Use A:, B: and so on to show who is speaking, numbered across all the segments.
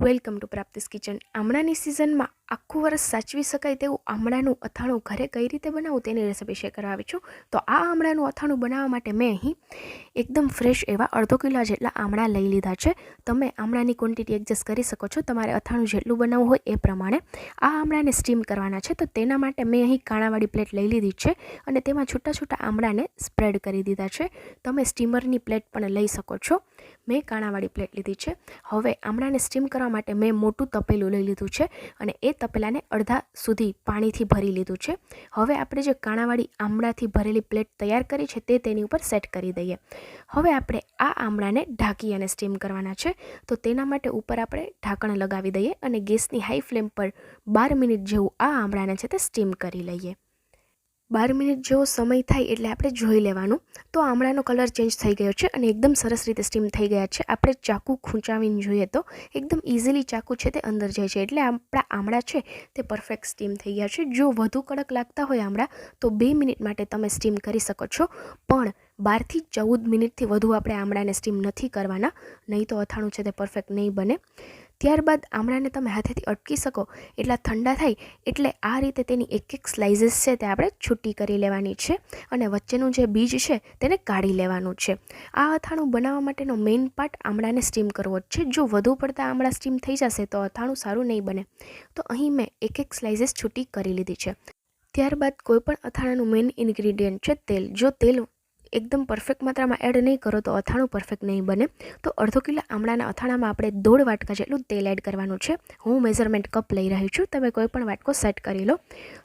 A: Welcome to Prapti's kitchen આમળાની સિઝનમાં આખું વર્ષ સાચવી શકાય તેવું આમળાનું અથાણું ઘરે કઈ રીતે બનાવવું તેની રેસિપી શેર કરવા આવી છું. તો આ આમળાનું અથાણું બનાવવા માટે મેં અહીં એકદમ ફ્રેશ એવા અડધો કિલો જેટલા આમળા લઈ લીધા છે. તમે આમળાની ક્વોન્ટિટી એડજસ્ટ કરી શકો છો. તમારે અથાણું જેટલું બનાવવું હોય એ પ્રમાણે આ આમળાને સ્ટીમ કરવાના છે. તો તેના માટે મેં અહીં કાણાવાળી પ્લેટ લઈ લીધી છે અને તેમાં છૂટા છૂટા આમળાને સ્પ્રેડ કરી દીધા છે. તમે સ્ટીમરની પ્લેટ પણ લઈ શકો છો. મેં કાણાવાળી પ્લેટ લીધી છે. હવે આમળાને સ્ટીમ કરવા માટે મેં મોટું તપેલું લઈ લીધું છે અને એ તપેલાને અડધા સુધી પાણીથી ભરી લીધું છે. હવે આપણે જે કાણાવાળી આમળાથી ભરેલી પ્લેટ તૈયાર કરી છે તે તેની ઉપર સેટ કરી દઈએ. હવે આપણે આ આમળાને ઢાંકી અને સ્ટીમ કરવાના છે. તો તેના માટે ઉપર આપણે ઢાંકણ લગાવી દઈએ અને ગેસની હાઈ ફ્લેમ પર બાર મિનિટ જેવું આ આમળાને છે તે સ્ટીમ કરી લઈએ. બાર મિનિટ જેવો સમય થાય એટલે આપણે જોઈ લેવાનું. તો આમળાનો કલર ચેન્જ થઈ ગયો છે અને એકદમ સરસ રીતે સ્ટીમ થઈ ગયા છે. આપણે ચાકુ ખૂંચાવીને જોઈએ તો એકદમ ઇઝીલી ચાકુ છે તે અંદર જાય છે. એટલે આપણા આમળા છે તે પરફેક્ટ સ્ટીમ થઈ ગયા છે. જો વધુ કડક લાગતા હોય આમળા, તો બે મિનિટ માટે તમે સ્ટીમ કરી શકો છો. પણ બારથી ચૌદ મિનિટથી વધુ આપણે આમળાને સ્ટીમ નથી કરવાના. નહીં તો અથાણું છે તે પરફેક્ટ નહીં બને. ત્યારબાદ આમળાને તમે હાથેથી અટકી શકો, એટલા ઠંડા થાય, એટલે આ રીતે તેની એક એક સ્લાઇસીસ છે તે આપણે છૂટી કરી લેવાની છે અને વચ્ચેનું જે બીજ છે તેને કાઢી લેવાનું છે. આ અથાણું બનાવવા માટેનો મેઇન પાર્ટ આમળાને સ્ટીમ કરવો જ છે. જો વધુ પડતા આમળા સ્ટીમ થઈ જશે તો અથાણું સારું નહીં બને. તો અહીં મેં એક એક સ્લાઇસીસ છૂટી કરી લીધી છે. ત્યારબાદ કોઈપણ અથાણાનું મેઇન ઇન્ગ્રીડિયન્ટ છે તેલ. જો તેલ એકદમ પરફેક્ટ માત્રામાં એડ નહીં કરો તો અથાણું પરફેક્ટ નહીં બને. તો અડધો કિલો આમળાના અથાણામાં આપણે દોઢ વાટકા જેટલું તેલ એડ કરવાનું છે. હું મેઝરમેન્ટ કપ લઈ રહી છું. તમે કોઈ પણ વાટકો સેટ કરી લો.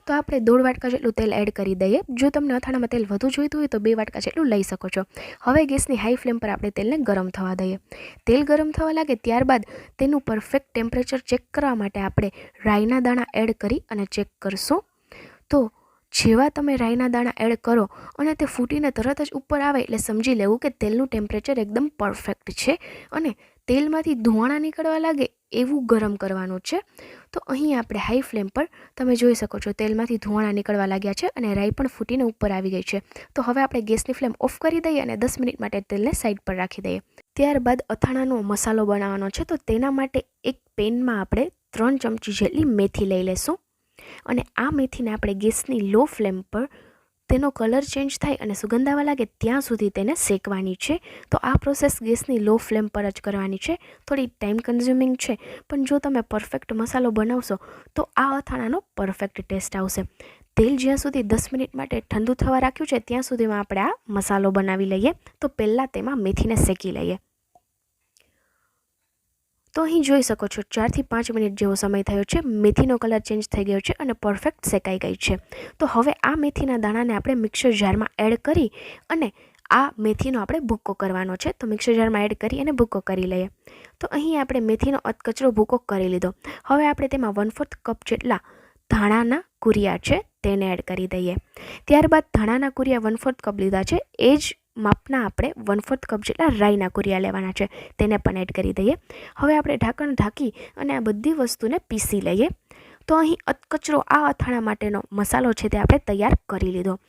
A: તો આપણે દોઢ વાટકા જેટલું તેલ એડ કરી દઈએ. જો તમને અથાણામાં તેલ વધુ જોઈતું હોય તો બે વાટકા જેટલું લઈ શકો છો. હવે ગેસની હાઈ ફ્લેમ પર આપણે તેલને ગરમ થવા દઈએ. તેલ ગરમ થવા લાગે ત્યારબાદ તેનું પરફેક્ટ ટેમ્પરેચર ચેક કરવા માટે આપણે રાઈના દાણા એડ કરી અને ચેક કરશું. તો જેવા તમે રાઈના દાણા એડ કરો અને તે ફૂટીને તરત જ ઉપર આવે એટલે સમજી લેવું કે તેલનું ટેમ્પરેચર એકદમ પરફેક્ટ છે અને તેલમાંથી ધુવાણા નીકળવા લાગે એવું ગરમ કરવાનું છે. તો અહીં આપણે હાઈ ફ્લેમ પર તમે જોઈ શકો છો તેલમાંથી ધુવાણા નીકળવા લાગ્યા છે અને રાઈ પણ ફૂટીને ઉપર આવી ગઈ છે. તો હવે આપણે ગેસની ફ્લેમ ઓફ કરી દઈએ અને દસ મિનિટ માટે તેલને સાઈડ પર રાખી દઈએ. ત્યારબાદ અથાણાનો મસાલો બનાવવાનો છે તો તેના માટે એક પેનમાં આપણે ત્રણ ચમચી જેટલી મેથી લઈ લેશું. અને આ મેથીને આપણે ગેસની લો ફ્લેમ પર તેનો કલર ચેન્જ થાય અને સુગંધ આવવા લાગે ત્યાં સુધી તેને શેકવાની છે. તો આ પ્રોસેસ ગેસની લો ફ્લેમ પર જ કરવાની છે. થોડી ટાઈમ કન્ઝ્યુમિંગ છે, પણ જો તમે પરફેક્ટ મસાલો બનાવશો, તો આ અથાણાનો પરફેક્ટ ટેસ્ટ આવશે. તેલ જ્યાં સુધી દસ મિનિટ માટે ઠંડુ થવા રાખ્યું છે, ત્યાં સુધીમાં આપણે આ મસાલો બનાવી લઈએ. તો પહેલાં તેમાં મેથીને શેકી લઈએ. તો અહીં જોઈ શકો છો, ચારથી પાંચ મિનિટ જેવો સમય થયો છે, મેથીનો કલર ચેન્જ થઈ ગયો છે અને પરફેક્ટ શેકાઈ ગઈ છે. તો હવે આ મેથીના દાણાને આપણે મિક્સર જારમાં એડ કરી અને આ મેથીનો આપણે ભૂક્કો કરવાનો છે. તો મિક્સર જારમાં એડ કરી અને ભૂક્કો કરી લઈએ. તો અહીં આપણે મેથીનો અધકચરો ભૂકો કરી લીધો. હવે આપણે તેમાં વન ફોર્થ કપ જેટલા ધાણાના કુરિયા છે, તેને એડ કરી દઈએ. ત્યારબાદ ધાણાના કુરિયા વન ફોર્થ કપ લીધા છે. એ જ માપના આપણે વન ફોર્થ કપ જેટલા રાઈના કુરિયા લેવાના છે, તેને પણ એડ કરી દઈએ. હવે આપણે ઢાંકણ ઢાંકી અને આ બધી વસ્તુને પીસી લઈએ. તો અહીં કચરો આ અથાણા માટેનો મસાલો છે તે આપણે તૈયાર કરી લીધો.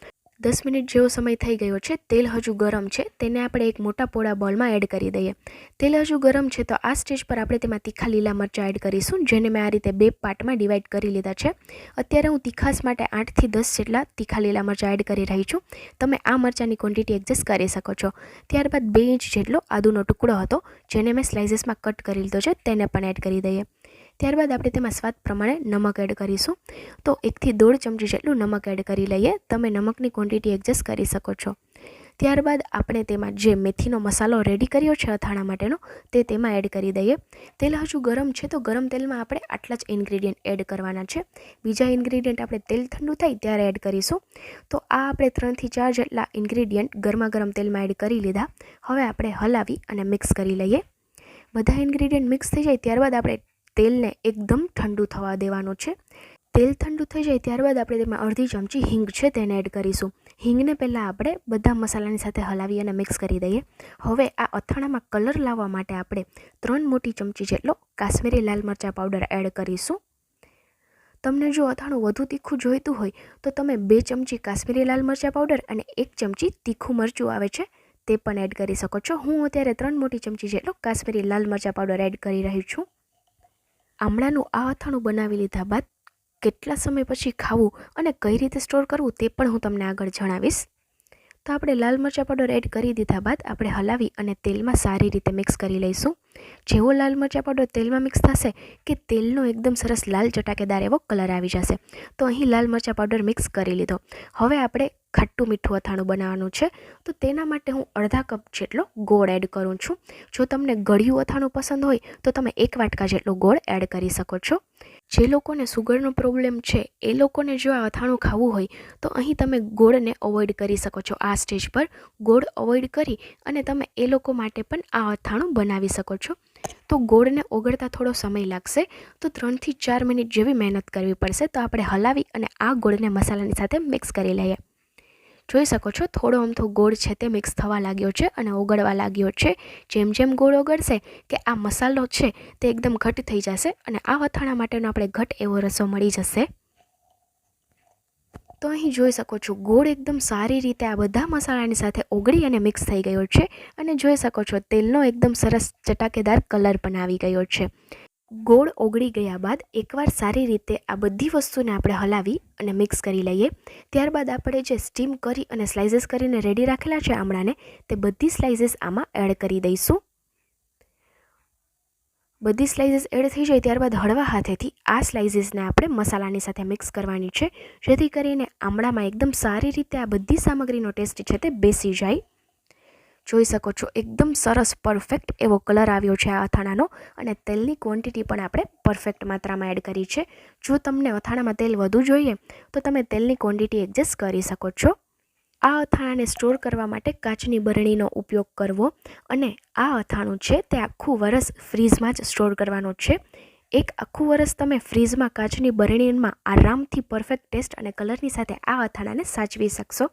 A: દસ મિનિટ જેવો સમય થઈ ગયો છે, તેલ હજુ ગરમ છે, તેને આપણે એક મોટા પોળા બોલમાં એડ કરી દઈએ. તેલ હજુ ગરમ છે, તો આ સ્ટેજ પર આપણે તેમાં તીખા લીલા મરચાં એડ કરીશું, જેને મેં આ રીતે બે પાર્ટમાં ડિવાઈડ કરી લીધા છે. અત્યારે હું તીખાસ માટે આઠથી દસ જેટલા તીખા લીલા મરચાં એડ કરી રહી છું. તમે આ મરચાંની ક્વોન્ટિટી એડજસ્ટ કરી શકો છો. ત્યારબાદ બે ઇંચ જેટલો આદુનો ટુકડો હતો, જેને મેં સ્લાઇસીસમાં કટ કરી લીધો છે, તેને પણ એડ કરી દઈએ. ત્યારબાદ આપણે તેમાં સ્વાદ પ્રમાણે નમક એડ કરીશું. તો એકથી દોઢ ચમચી જેટલું નમક એડ કરી લઈએ. તમે નમકની ક્વોન્ટિટી એડજસ્ટ કરી શકો છો. ત્યારબાદ આપણે તેમાં જે મેથીનો મસાલો રેડી કર્યો છે અથાણા માટેનો, તે તેમાં એડ કરી દઈએ. તેલ હજુ ગરમ છે, તો ગરમ તેલમાં આપણે આટલા જ ઇન્ગ્રીડિયન્ટ એડ કરવાના છે. બીજા ઇન્ગ્રીડિયન્ટ આપણે તેલ ઠંડુ થાય ત્યારે એડ કરીશું. તો આ આપણે ત્રણથી ચાર જેટલા ઇન્ગ્રીડિયન્ટ ગરમા ગરમ તેલમાં એડ કરી લીધા. હવે આપણે હલાવી અને મિક્સ કરી લઈએ. બધા ઇન્ગ્રીડિયન્ટ મિક્સ થઈ જાય, ત્યારબાદ આપણે તેલને એકદમ ઠંડુ થવા દેવાનું છે. તેલ ઠંડુ થઈ જાય ત્યારબાદ આપણે તેમાં અડધી ચમચી હિંગ છે તેને એડ કરીશું. હિંગને પહેલાં આપણે બધા મસાલાની સાથે હલાવી અને મિક્સ કરી દઈએ. હવે આ અથાણામાં કલર લાવવા માટે આપણે ત્રણ મોટી ચમચી જેટલો કાશ્મીરી લાલ મરચાં પાવડર એડ કરીશું. તમને જો અથાણું વધુ તીખું જોઈતું હોય, તો તમે બે ચમચી કાશ્મીરી લાલ મરચાં પાવડર અને એક ચમચી તીખું મરચું આવે છે, તે પણ એડ કરી શકો છો. હું અત્યારે ત્રણ મોટી ચમચી જેટલો કાશ્મીરી લાલ મરચાં પાવડર એડ કરી રહી છું. આમળાનું આ અથાણું બનાવી લીધા બાદ કેટલા સમય પછી ખાવું અને કઈ રીતે સ્ટોર કરવું તે પણ હું તમને આગળ જણાવીશ. તો આપણે લાલ મરચાં પાવડર એડ કરી દીધા બાદ આપણે હલાવી અને તેલમાં સારી રીતે મિક્સ કરી લઈશું. જેવો લાલ મરચાં પાવડર તેલમાં મિક્સ થશે કે તેલનો એકદમ સરસ લાલ ચટાકેદાર એવો કલર આવી જશે. તો અહીં લાલ મરચાં પાવડર મિક્સ કરી લીધો. હવે આપણે ખાટું મીઠું અથાણું બનાવવાનું છે. તો તેના માટે હું અડધા કપ જેટલો ગોળ એડ કરું છું. જો તમને ગળ્યું અથાણું પસંદ હોય તો તમે એક વાટકા જેટલો ગોળ એડ કરી શકો છો. જે લોકોને સુગરનો પ્રોબ્લેમ છે, એ લોકોને જો આ અથાણું ખાવું હોય, તો અહીં તમે ગોળને અવોઇડ કરી શકો છો. આ સ્ટેજ પર ગોળ અવોઇડ કરી અને તમે એ લોકો માટે પણ આ અથાણું બનાવી શકો છો. તો ગોળને ઓગળતા થોડો સમય લાગશે, તો ત્રણથી ચાર મિનિટ જેવી મહેનત કરવી પડશે. તો આપણે હલાવી અને આ ગોળને મસાલાની સાથે મિક્સ કરી લઈએ. જોઈ શકો છો, થોડો અમથો ગોળ છે તે મિક્સ થવા લાગ્યો છે અને ઓગળવા લાગ્યો છે. જેમ જેમ ગોળ ઓગળશે કે આ મસાલો છે તે એકદમ ઘટ થઈ જશે અને આ વથાણા માટેનો આપણે ઘટ એવો રસો મળી જશે. તો અહીં જોઈ શકો છો, ગોળ એકદમ સારી રીતે આ બધા મસાલાની સાથે ઓગળી અને મિક્સ થઈ ગયો છે અને જોઈ શકો છો તેલનો એકદમ સરસ ચટાકેદાર કલર પણ આવી ગયો છે. ગોળ ઓગળી ગયા બાદ એકવાર સારી રીતે આ બધી વસ્તુને આપણે હલાવી અને મિક્સ કરી લઈએ. ત્યારબાદ આપણે જે સ્ટીમ કરી અને સ્લાઇસીસ કરીને રેડી રાખેલા છે આમળાને, તે બધી સ્લાઇસીસ આમાં એડ કરી દઈશું. બધી સ્લાઇસીસ એડ થઈ જાય ત્યારબાદ હળવા હાથેથી આ સ્લાઇસીસને આપણે મસાલાની સાથે મિક્સ કરવાની છે, જેથી કરીને આમળામાં એકદમ સારી રીતે આ બધી સામગ્રીનો ટેસ્ટ છે તે બેસી જાય. જોઈ શકો છો. એકદમ સરસ પરફેક્ટ એવો કલર આવ્યો છે આ અથાણાનો અને તેલની ક્વોન્ટિટી પણ આપણે પરફેક્ટ માત્રામાં એડ કરી છે. જો તમને અથાણામાં તેલ વધુ જોઈએ, તો તમે તેલની ક્વોન્ટિટી એડજસ્ટ કરી શકો છો. આ અથાણાને સ્ટોર કરવા માટે કાચની બરણીનો ઉપયોગ કરવો અને આ અથાણું છે તે આખું વરસ ફ્રીઝમાં જ સ્ટોર કરવાનું છે. એક આખું વરસ તમે ફ્રીઝમાં કાચની બરણીમાં આરામથી પરફેક્ટ ટેસ્ટ અને કલરની સાથે આ અથાણાને સાચવી શકશો.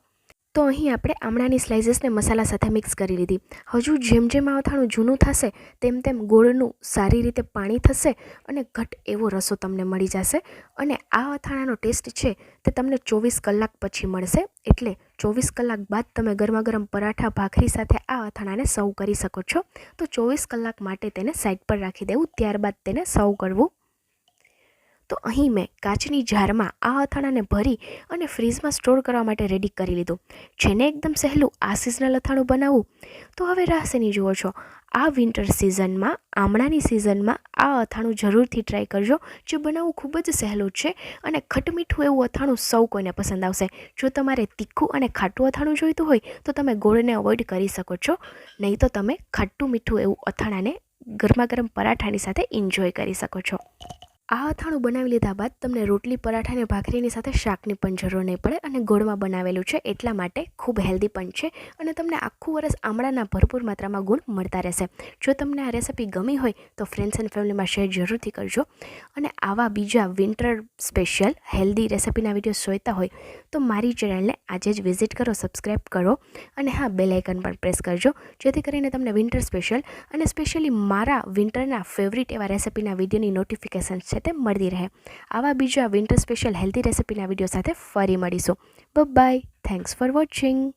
A: તો અહીં આપણે આમળાની સ્લાઇસીસને મસાલા સાથે મિક્સ કરી લીધી. હજુ જેમ જેમ આ અથાણું જૂનું થશે, તેમ તેમ ગોળનું સારી રીતે પાણી થશે અને ઘટ એવો રસો તમને મળી જશે. અને આ અથાણાનો ટેસ્ટ છે તે તમને ચોવીસ કલાક પછી મળશે, એટલે ચોવીસ કલાક બાદ તમે ગરમા ગરમ પરાઠા ભાખરી સાથે આ અથાણાને સર્વ કરી શકો છો. તો ચોવીસ કલાક માટે તેને સાઈડ પર રાખી દેવું, ત્યારબાદ તેને સર્વ કરવું. તો અહીં મેં કાચની જારમાં આ અથાણાને ભરી અને ફ્રીઝમાં સ્ટોર કરવા માટે રેડી કરી લીધું. જેને એકદમ સહેલું આ સિઝનલ અથાણું બનાવવું. તો હવે રાહસેની જુઓ છો. આ વિન્ટર સિઝનમાં આમળાની સિઝનમાં આ અથાણું જરૂરથી ટ્રાય કરજો. જે બનાવવું ખૂબ જ સહેલું છે અને ખટમીઠું એવું અથાણું સૌ કોઈને પસંદ આવશે. જો તમારે તીખું અને ખાટું અથાણું જોઈતું હોય, તો તમે ગોળને અવોઇડ કરી શકો છો. નહીં તો તમે ખાટું મીઠું એવું અથાણાને ગરમા ગરમ પરાઠાની સાથે એન્જોય કરી શકો છો. આ અથાણું બનાવી લીધા બાદ તમને રોટલી, પરાઠા ભાખરીની સાથે શાકની પણ જરૂર નહીં પડે અને ગોળમાં બનાવેલું છે એટલા માટે ખૂબ હેલ્ધી પણ છે અને તમને આખું વરસ આમળાના ભરપૂર માત્રામાં ગુણ મળતા રહેશે. જો તમને આ રેસિપી ગમી હોય તો ફ્રેન્ડ્સ એન્ડ ફેમિલીમાં શેર જરૂરથી કરજો અને આવા બીજા વિન્ટર સ્પેશિયલ હેલ્ધી રેસિપીના વીડિયો જોઈતા હોય તો મારી ચેનલને આજે જ વિઝિટ કરો સબસ્ક્રાઈબ કરો અને હા બેલ પણ પ્રેસ કરજો જેથી કરીને તમને વિન્ટર સ્પેશિયલ અને સ્પેશિયલી મારા વિન્ટરના ફેવરિટ એવા રેસિપીના વિડીયોની નોટિફિકેશન છે તે મળતી રહે. આવા બીજા વિન્ટર સ્પેશિયલ હેલ્ધી રેસિપીના વીડિયો સાથે ફરી મળીશું. By thanks for watching